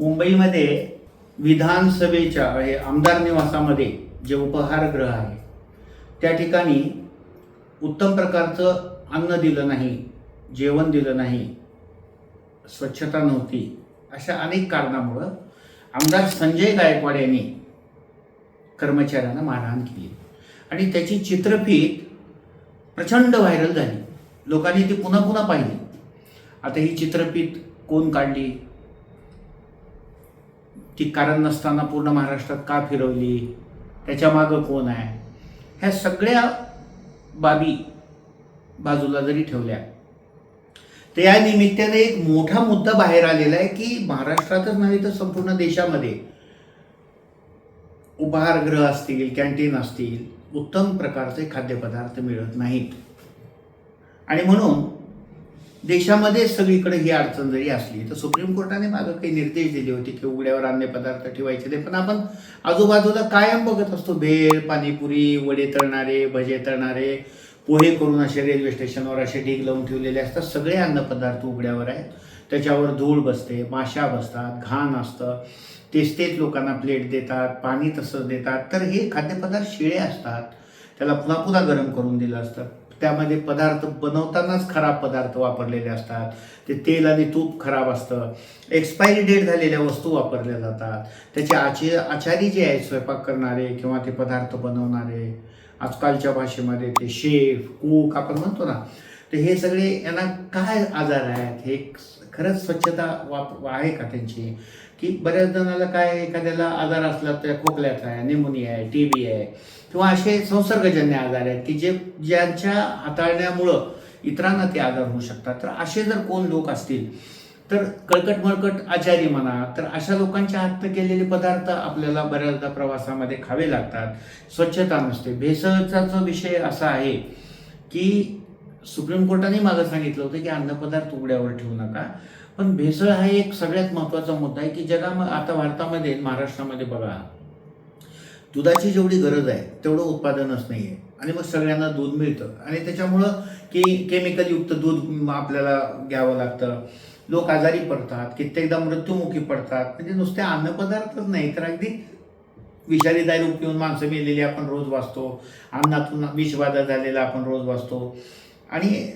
मुंबईमध्ये विधानसभेच्या हे आमदार निवासामध्ये जे उपहारगृह आहे त्या ठिकाणी उत्तम प्रकारचं अन्न दिलं नाही जेवण दिलं नाही स्वच्छता नव्हती अशा अनेक कारणामुळं आमदार संजय गायकवाड यांनी कर्मचाऱ्यांना मारहाण केली. आणि त्याची चित्रफीत प्रचंड व्हायरल झाली. लोकांनी ती पुन्हा पुन्हा पाहिली. आता ही चित्रफीत कोण काढली? ती कारण नसताना पूर्ण महाराष्ट्रात का फिरवली? त्याच्या मागं कोण आहे? ह्या सगळ्या बाबी बाजूला जरी ठेवल्या तर या निमित्ताने एक मोठा मुद्दा बाहेर आलेला आहे की महाराष्ट्रातच नव्हे तर संपूर्ण देशामध्ये उपहारगृह असतील कॅन्टीन असतील उत्तम प्रकारचे खाद्यपदार्थ मिळत नाहीत. आणि म्हणून देशामध्ये सगळीकडे ही अडचण जरी असली तर सुप्रीम कोर्टाने मागं काही निर्देश दिले होते की उघड्यावर अन्य पदार्थ ठेवायचे ते पण आपण आजूबाजूला कायम बघत असतो भेळ पाणीपुरी वडे तळणारे भजे तळणारे पोहे करून असे रेल्वे स्टेशनवर असे ढीग लावून ठेवलेले असतात. सगळे अन्नपदार्थ उघड्यावर आहेत. त्याच्यावर धूळ बसते माशा बसतात घाण असतं. तेच तेच लोकांना प्लेट देतात पाणी तसंच देतात. तर हे खाद्यपदार्थ शिळे असतात. त्याला पुन्हा पुन्हा गरम करून दिलं असतं. त्यामध्ये पदार्थ बनवतानाच खराब पदार्थ वापरलेले असतात. ते तेल आणि तूप खराब असतं. एक्सपायरी डेट झालेल्या वस्तू वापरल्या जातात. त्याचे आचे आचारी जे आहेत स्वयंपाक करणारे किंवा ते पदार्थ बनवणारे आजकालच्या भाषेमध्ये ते शेफ कूक आपण म्हणतो ना तर हे सगळे यांना काय आजार आहेत? हे खरंच स्वच्छता वाप आहे का त्यांची? की बऱ्याच जणाला काय एखाद्याला आजार असला तर खोकल्याचा आहे निमोनिया आहे टी बी आहे किंवा असे संसर्गजन्य आजार आहेत की जे ज्यांच्या हाताळण्यामुळं इतरांना ते आजार होऊ शकतात. तर असे जर कोण लोक असतील तर कळकट मळकट आचारी म्हणा तर अशा लोकांच्या हातनं केलेले पदार्थ आपल्याला बऱ्याचदा प्रवासामध्ये खावे लागतात. स्वच्छता नसते. भेसळचा जो विषय असा आहे की सुप्रीम कोर्टाने मागं सांगितलं होतं की अन्नपदार्थ उघड्यावर ठेवू नका. पण भेसळ हा एक सगळ्यात महत्त्वाचा मुद्दा आहे की जगामध्ये आता भारतामध्ये महाराष्ट्रामध्ये बघा. दुधाची जेवढी गरज आहे तेवढं उत्पादनच नाही आहे आणि मग सगळ्यांना दूध मिळतं. आणि त्याच्यामुळं की केमिकलयुक्त दूध आपल्याला घ्यावं लागतं. लोक आजारी पडतात कित्येकदा मृत्युमुखी पडतात. म्हणजे नुसते अन्नपदार्थच नाही तर अगदी विषारी दारू पिऊन माणसं मेलेली आपण रोज वाचतो. अन्नातून विषबाधा झालेला आपण रोज वाचतो. आणि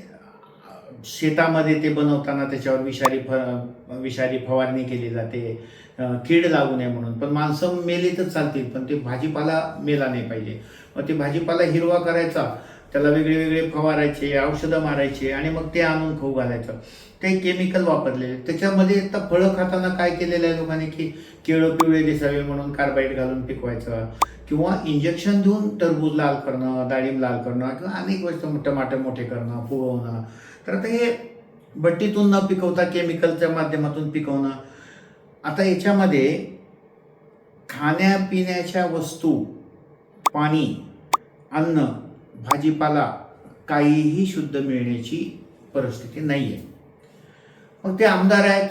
शेतामध्ये ते बनवताना त्याच्यावर विषारी फ विषारी फवारणी केली जाते. कीड लागू नये म्हणून. पण माणसं मेली तर चालतील पण ते भाजीपाला मेला नाही पाहिजे. मग ते भाजीपाला हिरवा करायचा त्याला वेगळे वेगळे फवारायचे औषधं मारायचे आणि मग ते आणून खाऊ घालायचं. ते केमिकल वापरलेले त्याच्यामध्ये आता फळं खाताना काय केलेलं आहे लोकांनी की केळं पिवळे दिसावे म्हणून कार्बाईड घालून पिकवायचं किंवा इंजेक्शन देऊन टरबूज लाल करणं डाळिंब लाल करणं किंवा अनेक वस्तू टमाटर मोठे करणं फुगवणं तर आता हे भट्टीतून न पिकवता केमिकलच्या माध्यमातून पिकवणं आता याच्यामध्ये खाण्यापिण्याच्या वस्तू पाणी अन्न भाजीपाला काहीही शुद्ध मिळण्याची परिस्थिती नाही आहे मग ते आमदार आहेत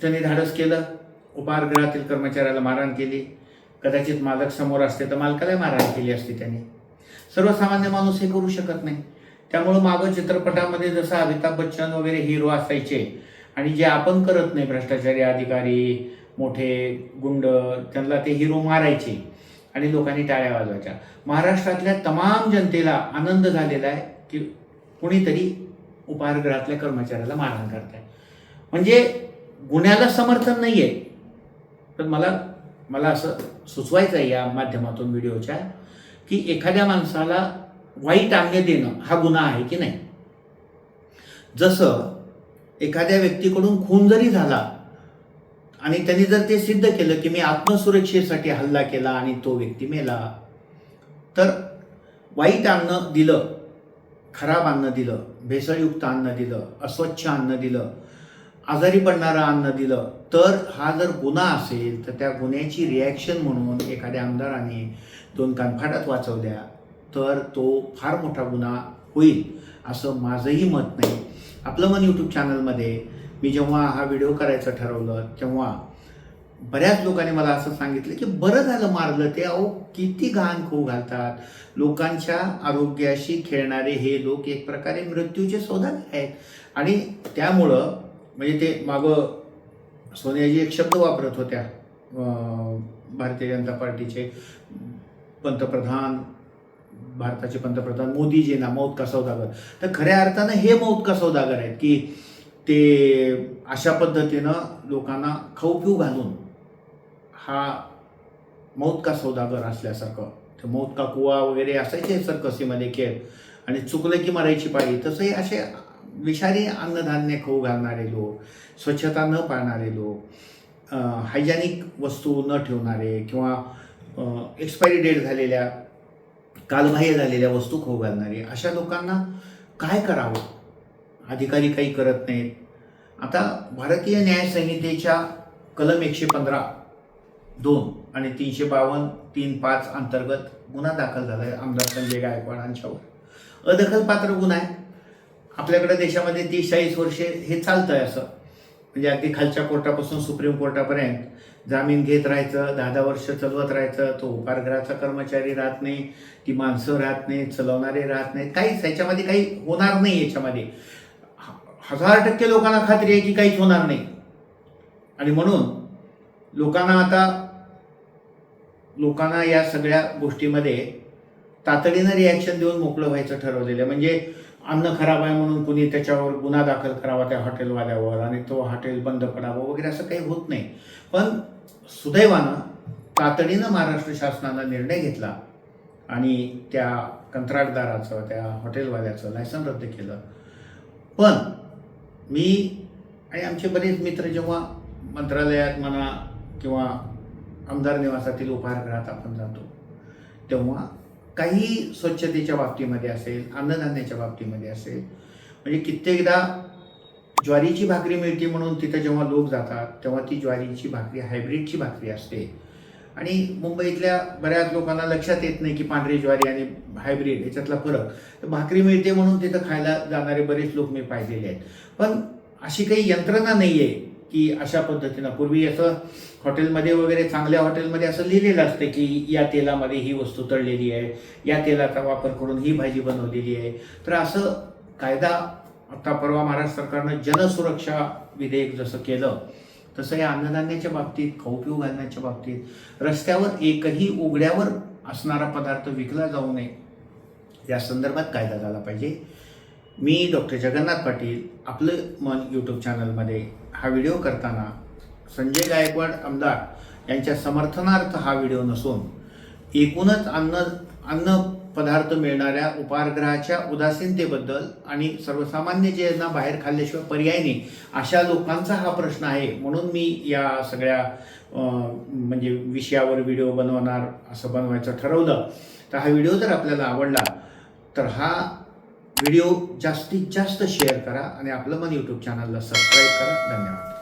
त्यांनी धाडस केलं उपहारगृहातील कर्मचाऱ्याला मारहाण केली कदाचित मालक समोर असते तर मालकालाही मारहाण केली असती त्याने. सर्वसामान्य माणूस हे करू शकत नाही. त्यामुळं मागं चित्रपटामध्ये जसं अमिताभ बच्चन वगैरे हिरो असायचे आणि जे आपण करत नाही भ्रष्टाचारी अधिकारी मोठे गुंड त्यांना ते हिरो मारायचे आणि लोकांनी टाळ्या वाजवायच्या. महाराष्ट्रातल्या तमाम जनतेला आनंद झालेला आहे की कुणीतरी उपहारगृहातल्या कर्मचाऱ्याला मारहाण करताय. म्हणजे गुन्ह्याला समर्थन नाही आहे पण मला मला असं सुचवायचं आहे या माध्यमातून व्हिडिओच्या की एखाद्या माणसाला वाईट आज्ञा देणं हा गुन्हा आहे की नाही? जसं एखाद्या व्यक्तीकडून खून जरी झाला आणि त्यांनी जर ते सिद्ध केलं की मी आत्मसुरक्षेसाठी हल्ला केला आणि तो व्यक्ती मेला तर वाईट अन्न दिलं खराब अन्न दिलं भेसळयुक्त अन्न दिलं अस्वच्छ अन्न दिलं आजारी पडणारं अन्न दिलं तर हा जर गुन्हा असेल तर त्या गुन्ह्याची रिॲक्शन म्हणून एखाद्या आमदाराने दोन कानफाटात वाचवल्या तर तो फार मोठा गुन्हा होईल असं माझंही मत नाही. आपलं मन यूट्यूब चॅनलमध्ये मी जेव्हा हा व्हिडिओ करायचं ठरवलं तेव्हा बऱ्याच लोकांनी मला असं सांगितलं की बरं झालं मारलं ते अहो किती घाण खू घालतात. लोकांच्या आरोग्याशी खेळणारे हे लोक एक प्रकारे मृत्यूचे सौदागर आहेत. आणि त्यामुळं म्हणजे ते मागं सोनियाजी एक शब्द वापरत होत्या भारतीय जनता पार्टीचे पंतप्रधान भारताचे पंतप्रधान मोदीजींना मौत का सौदागर? तर खऱ्या अर्थानं हे मौत का सौदागर आहेत की ते अशा पद्धतीनं लोकांना खाऊ पिऊ घालून हा मौत का सौदागर असल्यासारखं ते मौत का कुवा वगैरे असायचे सर्कसीमध्ये खेळ आणि चुकलं की मरायची पाळी तसंही असे विषारी अन्नधान्य खाऊ घालणारे लोक स्वच्छता न पाळणारे लोक हायजॅनिक वस्तू न ठेवणारे किंवा एक्सपायरी डेट झालेल्या कालबाह्य झालेल्या वस्तू खाऊ घालणारे. अशा लोकांना काय करावं? अधिकारी काही करत नाहीत. आता भारतीय न्याय संहितेच्या कलम एकशे पंधरा दोन आणि तीनशे बावन्न तीन पाच अंतर्गत गुन्हा दाखल झाला आहे आमदार संजय गायकवाडांच्यावर अदखलपात्र गुन्हा आहे. आपल्याकडे देशामध्ये तीस चाळीस वर्षे हे चालतं आहे असं. म्हणजे अगदी खालच्या कोर्टापासून सुप्रीम कोर्टापर्यंत जामीन घेत राहायचं दहा दहा वर्ष चालवत राहायचं तो उपकारगृहाचा कर्मचारी राहत नाही ती माणसं राहत नाही चलवणारे राहत नाहीत. काहीच ह्याच्यामध्ये काही होणार नाही याच्यामध्ये. ह- हजार टक्के लोकांना खात्री आहे की काहीच होणार नाही. आणि म्हणून लोकांना आता लोकांना या सगळ्या गोष्टीमध्ये तातडीनं रिॲक्शन देऊन मोकळं व्हायचं ठरवलेलं आहे. म्हणजे अन्न खराब आहे म्हणून कुणी त्याच्यावर गुन्हा दाखल करावा त्या हॉटेलवाल्यावर आणि तो हॉटेल बंद पडावं वगैरे असं काही होत नाही. पण सुदैवानं तातडीनं महाराष्ट्र शासनानं निर्णय घेतला आणि त्या कंत्राटदाराचं त्या हॉटेलवाल्याचं लायसन रद्द केलं. पण मी आणि आमचे बरेच मित्र जेव्हा मंत्रालयात म्हणा किंवा आमदार निवासातील उपहारगृहात आपण जातो तेव्हा काही स्वच्छतेच्या बाबतीमध्ये असेल अन्नधान्याच्या बाबतीमध्ये असेल म्हणजे कित्येकदा ज्वारीची भाकरी मिळते म्हणून तिथं जेव्हा लोक जातात तेव्हा ती ज्वारीची भाकरी हायब्रिडची भाकरी असते. आणि मुंबईतल्या बऱ्याच लोकांना लक्षात येत नाही की पांढरी ज्वारी आणि हायब्रिड याच्यातला फरक. तर भाकरी मिळते म्हणून तिथं खायला जाणारे बरेच लोक मी पाहिलेले आहेत. पण अशी काही यंत्रणा नाही आहे की अशा पद्धतीनं. पूर्वी असं हॉटेलमध्ये वगैरे चांगल्या हॉटेलमध्ये असं लिहिलेलं असतं की या तेलामध्ये ही वस्तू तळलेली आहे या तेलाचा वापर करून ही भाजी बनवलेली आहे. तर असं कायदा आता परवा महाराष्ट्र सरकारनं जनसुरक्षा विधेयक जसं केलं तसं या अन्नधान्याच्या बाबतीत खाऊपिऊ घालण्याच्या बाबतीत रस्त्यावर एकही उघड्यावर असणारा पदार्थ विकला जाऊ नये या संदर्भात कायदा झाला पाहिजे. मी डॉक्टर जगन्नाथ पाटील आपलं मन यूट्यूब चॅनलमध्ये हा व्हिडिओ करताना संजय गायकवाड आमदार यांच्या समर्थनार्थ हा व्हिडिओ नसून एकूणच अन्न अन्न पदार्थ मिळणाऱ्या उपहारगृहाच्या उदासीनतेबद्दल आणि सर्वसामान्य ज्यांना बाहेर खाल्ल्याशिवाय पर्याय नाही अशा लोकांचा हा प्रश्न आहे. म्हणून मी या सगळ्या म्हणजे विषयावर व्हिडिओ बनवणार असं बनवायचं ठरवलं. तर हा व्हिडिओ जर आपल्याला आवडला तर हा व्हिडिओ जास्तीत जास्त शेअर करा आणि आपलं मन यूट्यूब चॅनलला सबस्क्राईब करा. धन्यवाद.